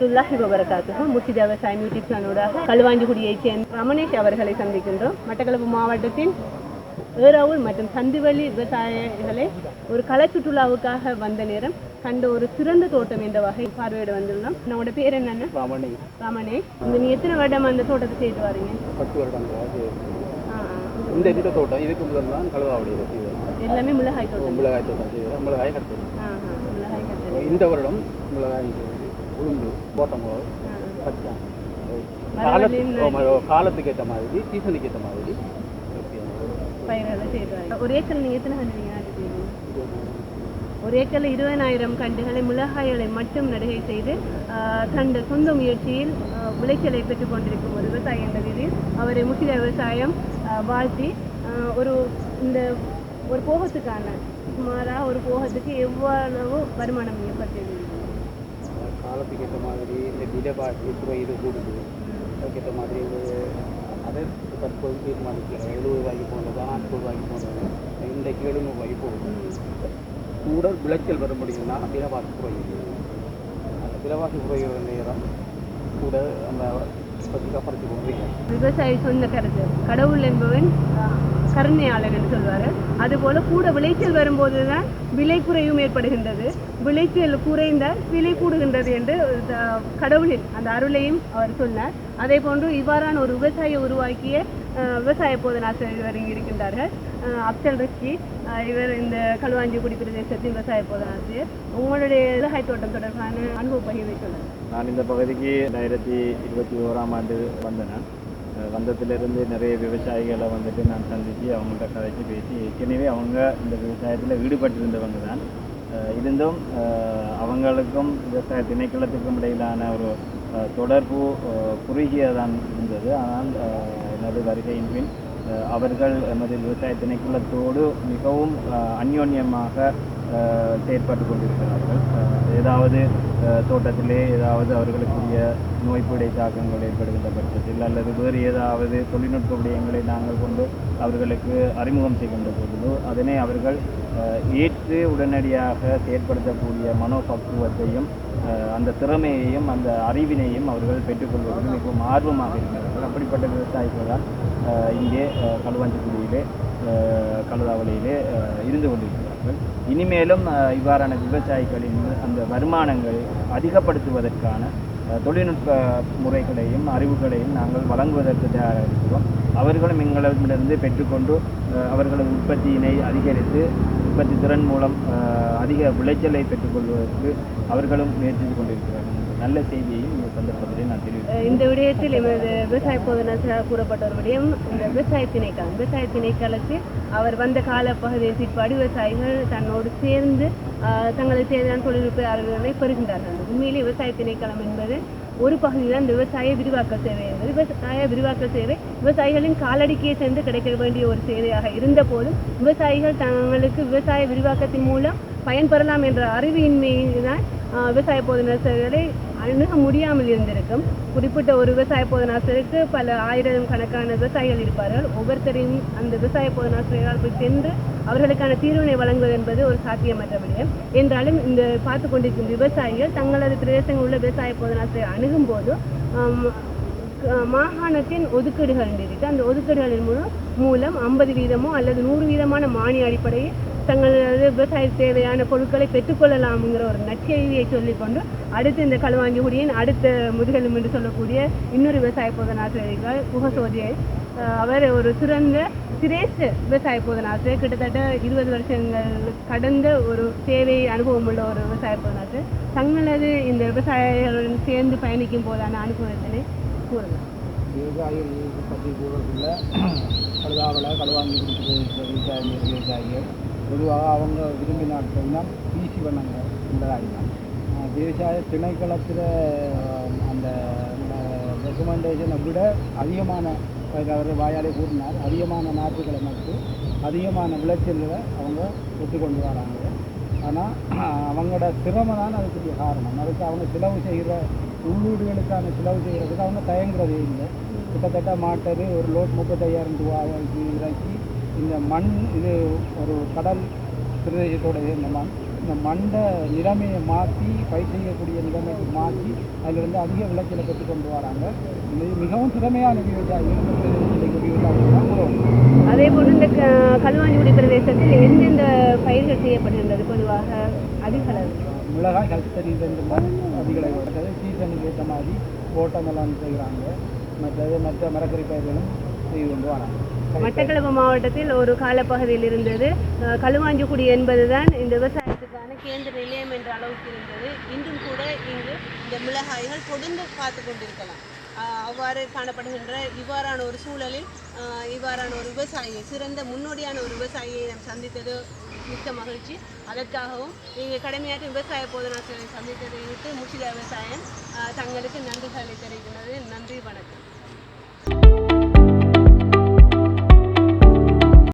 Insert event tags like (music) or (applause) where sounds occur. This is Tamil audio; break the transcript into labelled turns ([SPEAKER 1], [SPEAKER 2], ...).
[SPEAKER 1] வரமத்துல்லாஹி வபரகாத்துஹு. முர்ஷித் விவசாயம் யூடியூப் சேனலோடாக களுவாஞ்சிக்குடியைச் சேர்ந்த ரமணேஷ் அவர்களை சந்திக்கின்றோம். மட்டக்களப்பு மாவட்டத்தின் ஏறாவூர் மற்றும் சந்திவெளி விவசாயிகளை ஒரு கலை சுற்றுலாவுக்காக வந்த நேரம் கண்ட ஒரு சிறந்த தோட்டம் என்ற வகை பார்வையிட வந்துள்ளோம். நம்மளோட பேர் என்னென்ன?
[SPEAKER 2] ராமணி
[SPEAKER 1] ரமணேஷ் இந்த நீ எத்தனை வருடம் அந்த தோட்டத்தை செய்து வரீங்க?
[SPEAKER 2] பத்து
[SPEAKER 1] ஆ.
[SPEAKER 2] இந்த இந்த தோட்டம் இதுக்கு முதல் தான் கழுவாவடி
[SPEAKER 1] எல்லாமே மிளகாய் தோட்டம்.
[SPEAKER 2] மிளகாய் தோட்டம் மிளகாய் கட்டு. இந்த வருடம் மிளகாய் உளுந்து போட்டமிளகு
[SPEAKER 1] ஆ, ஆ.
[SPEAKER 2] பச்சான்
[SPEAKER 1] பரவாயில்லையே,
[SPEAKER 2] காலத்து காலத்துக்கு ஏற்ற மாதிரி சீசனுக்கு ஏற்ற மாதிரி.
[SPEAKER 1] ஒரு ஏக்கர் நீங்கள் எத்தனை ஒரு ஏக்கரில் இருபதாயிரம் கண்டுகளை மிளகாய்களை மட்டும் நடுகை செய்து தன் சொந்த முயற்சியில் விளைச்சலை பெற்றுக் கொண்டிருக்கும் ஒரு விவசாயி என்ற ரீதியில் அவரை முக்கிய விவசாயம் வாழ்த்தி ஒரு இந்த ஒரு போகத்துக்கான சுமாராக ஒரு போகத்துக்கு எவ்வளவு வருமானம் பற்றிருக்கீங்க
[SPEAKER 2] காலத்துக்கு ஏற்ற மாதிரி இந்த விலைவாசி இப்போ இது கூடுது. அதுக்கேற்ற மாதிரி இது அதை தற்போது தீர்மானிக்கல எழுபது ரூபாய்க்கு போனது நாற்பது ரூபாய்க்கு போனது? இன்றைக்கு எழுநூறு ரூபாய்க்கு போகுது. கூட விளைச்சல் வர முடியும்னா விலைவாசி குறையுது. அந்த விலைவாசி குறைகிற நேரம் கூட அந்த பற்றி கப்பறச்சு கொண்டு
[SPEAKER 1] விவசாயி சொந்த கருத்து கடவுள் என்பவன் ஆஹ், என்று சொல்வார். அதுபோல் கூட விளைச்சல் வரும்போது தான் விலை குறையும் ஏற்படுகின்றது. விளைச்சல் குறைந்த விலை கூடுகின்றது என்று கடவுளின் அந்த அருளையும் அவர் சொன்னார். அதே போன்று இவ்வாறான ஒரு விவசாயியை உருவாக்கிய விவசாய போதனாசிரியர் இவர் இருக்கின்றார்கள். ஆஹ், அப்சல் ரிஷ்கி இவர் இந்த களுவாஞ்சிக்குடி பிரதேசத்தின் விவசாய போதனாசிரியர். உங்களுடைய விவசாய தோட்டம் தொடர்பான அனுபவ பகிர்வை சொல்லுங்கள்
[SPEAKER 3] நான் இந்த பகுதிக்கு ரெண்டாயிரத்தி இருபத்தி ஓராம் ஆண்டு வந்தேன். வந்ததுலேருந்து நிறைய விவசாயிகளை வந்துட்டு நான் சந்தித்து அவங்கள்ட்ட கதைச்சு பேசி ஏற்கனவே அவங்க இந்த விவசாயத்தில் ஈடுபட்டிருந்தவங்க தான். இருந்தும் அவங்களுக்கும் விவசாய திணைக்களத்துக்கும் இடையிலான ஒரு தொடர்பு அஹ் குறுகியதான் இருந்தது. ஆனால் எனது வருகையின் பின் அவர்கள் எமது விவசாய திணைக்களத்தோடு மிகவும் அந்யோன்யமாக செயற்பட்டு கொண்டிருக்கிறார்கள். ஏதாவது தோட்டத்திலே ஏதாவது அவர்களுக்குரிய நோய்ப்பிடை தாக்கங்கள் ஏற்படுகின்ற பட்சத்தில் அல்லது வேறு ஏதாவது தொழில்நுட்ப விடயங்களை நாங்கள் கொண்டு அவர்களுக்கு அறிமுகம் செய்கின்ற பொழுது அதனை அவர்கள் ஏற்று உடனடியாக செயற்படுத்தக்கூடிய மனோபக்குவத்தையும் அந்த திறமையையும் அந்த அறிவினையும் அவர்கள் பெற்றுக்கொள்வதில் மிகவும் ஆர்வமாக இருக்கிறார்கள். அப்படிப்பட்ட விவசாயிகள் தான் இங்கே அஹ் களுவாஞ்சிக்குடியிலே கழுதாவளியிலே இருந்து இருந்து கொண்டிருக்கிறார்கள் இனிமேலும் இவ்வாறான விவசாயிகளின் அந்த வருமானங்களை அதிகப்படுத்துவதற்கான தொழில்நுட்ப முறைகளையும் அறிவுகளையும் நாங்கள் வழங்குவதற்கு தயாராக இருக்கிறோம் அவர்களும் எங்களிடமிருந்து பெற்றுக்கொண்டு அவர்களது உற்பத்தியினை அதிகரித்து உற்பத்தி திறன் மூலம் அதிக விளைச்சலை பெற்றுக்கொள்வதற்கு அவர்களும் முயற்சித்து கொண்டிருக்கிறார்கள். நல்ல செய்தியையும் இந்த சந்தர்ப்பத்திலே நான் தெரிவித்தேன்
[SPEAKER 1] இந்த விடயத்தில் எமது விவசாய போதனாசிரியர் கூறப்பட்ட ஒரு விடயம் இந்த விவசாய திணைக்களம் விவசாய திணைக்களத்தில் அவர் வந்த காலப்பகுதியின் பிற்பாடு விவசாயிகள் தன்னோடு சேர்ந்து தங்களுக்கு தேவையான தொழில்நுட்ப அறிவுகளை (unintelligible) பெறுகின்றார்கள். உண்மையிலே விவசாய திணைக்களம் என்பது ஒரு பகுதி தான் இந்த விவசாய விரிவாக்க சேவை. என்பது விவசாய விரிவாக்க சேவை விவசாயிகளின் காலடிக்கையை சேர்ந்து கிடைக்க வேண்டிய ஒரு சேவையாக இருந்த போதும் விவசாயிகள் தங்களுக்கு விவசாய விரிவாக்கத்தின் மூலம் பயன்பெறலாம் என்ற அறிவின்மையினால் விவசாய போதனாசிரியர்களை அணுக முடியாமல் இருந்திருக்கும். குறிப்பிட்ட ஒரு விவசாய போதனாசிரியருக்கு பல ஆயிரம் கணக்கான விவசாயிகள் இருப்பார்கள். ஒவ்வொருத்தரையும் அந்த விவசாய போதனாசிரியர்கள் போய் சென்று அவர்களுக்கான தீர்வினை வழங்குவது என்பது ஒரு சாத்தியமற்ற விடயம். என்றாலும் இந்த பார்த்து கொண்டிருக்கும் விவசாயிகள் தங்களது பிரதேசங்களில் உள்ள விவசாய போதனாசிரியர் அணுகும் போது மாகாணத்தின் ஒதுக்கீடுகள் இருக்கு அந்த ஒதுக்கீடுகளின் மூலம் மூலம் ஐம்பது வீதமோ அல்லது நூறு வீதமான மானிய அடிப்படையில் தங்களது விவசாய தேவையான பொருட்களை பெற்றுக்கொள்ளலாம்ங்கிற ஒரு நற்செய்தியை சொல்லிக்கொண்டு அடுத்து இந்த களுவாஞ்சிகுடியின் அடுத்த முதுகெலும் என்று சொல்லக்கூடிய இன்னொரு விவசாய போதனாசிரியர்கள் புகசோதியை அஹ், அவர் ஒரு சிறந்த சிரேஷ்ட விவசாய போதனாசிரியர் கிட்டத்தட்ட இருபது வருஷங்கள் கடந்த ஒரு சேவை அனுபவம் உள்ள ஒரு விவசாய போதனாசிரியர் தங்களது இந்த விவசாயிகளுடன் சேர்ந்து பயணிக்கும் போதான அனுபவத்தினை கூறலாம்
[SPEAKER 2] விவசாயிகள் பற்றி கூறக்குள்ள கழுதாவளை விவசாயிகள் விவசாயிகள் பொதுவாக அவங்க விரும்பி நாட்கள் தான் பிசி வண்ணங்கள் இந்த தான் விவசாய திணைக்களத்தில் அந்த ரெக்கமெண்டேஷனை விட அதிகமான அவர் வாயாலே கூறினார் அதிகமான நாற்றுகளை மட்டும் அதிகமான விளைச்சல்களை அவங்க ஒத்துக்கொண்டு வராங்க. ஆனால் அவங்களோட சிரமம் தான் அதுக்குரிய காரணம். அதுக்கு அவங்க செலவு செய்கிற உள்ளூர்களுக்கான செலவு செய்கிறதுக்கு அவங்க தயங்குறதே இல்லை. கிட்டத்தட்ட மாட்டது ஒரு லோட் முப்பத்தையாயிரம் ரூபாய்க்கு இறக்கி இந்த மண் இது ஒரு கடல் பிரதேசத்தோட இந்த மண் இந்த மண்டை நிலைமையை மாற்றி பயிர் செய்யக்கூடிய நிலைமைக்கு மாற்றி அதிலிருந்து அதிக விளைச்சலை பெற்று கொண்டு வராங்க. இது மிகவும் திறமையான விவசாயிகள்
[SPEAKER 1] அதே போன்று இந்த க- களுவாஞ்சிக்குடி பிரதேசத்தில் எந்தெந்த பயிர்கள் செய்யப்படுகின்றது பொதுவாக? அதிக அளவு.
[SPEAKER 2] மிளகாய் கல்சரி ரெண்டு மண் அதிகளை மற்றது சீசனுக்கு ஏற்ற மாதிரி ஓட்டமெல்லாம் செய்கிறாங்க. மற்றது மற்ற மரக்கறி பயிர்களும்
[SPEAKER 1] மட்டக்களப்பு மாவட்டத்தில் ஒரு காலப்பகுதியில் இருந்தது. களுவாஞ்சிக்குடி என்பதுதான் இந்த விவசாயத்துக்கான கேந்திர நிலையம் என்ற அளவுக்கு இருந்தது. இன்றும் கூட இங்கு இந்த மிளகாய்கள் தொடர்ந்து பார்த்து கொண்டிருக்கலாம். அவ்வாறு காணப்படுகின்ற இவ்வாறான ஒரு சூழலில் அஹ், இவ்வாறான ஒரு விவசாயியை சிறந்த முன்னோடியான ஒரு விவசாயியை நாம் சந்தித்தது மிக்க மகிழ்ச்சி. அதற்காகவும் நீங்கள் கடுமையாற்ற விவசாய போதனாசிரியரை சந்தித்ததை விட்டு முச்சில விவசாயம் தங்களுக்கு நன்றிகளை தெரிவிக்கிறது நன்றி வணக்கம்.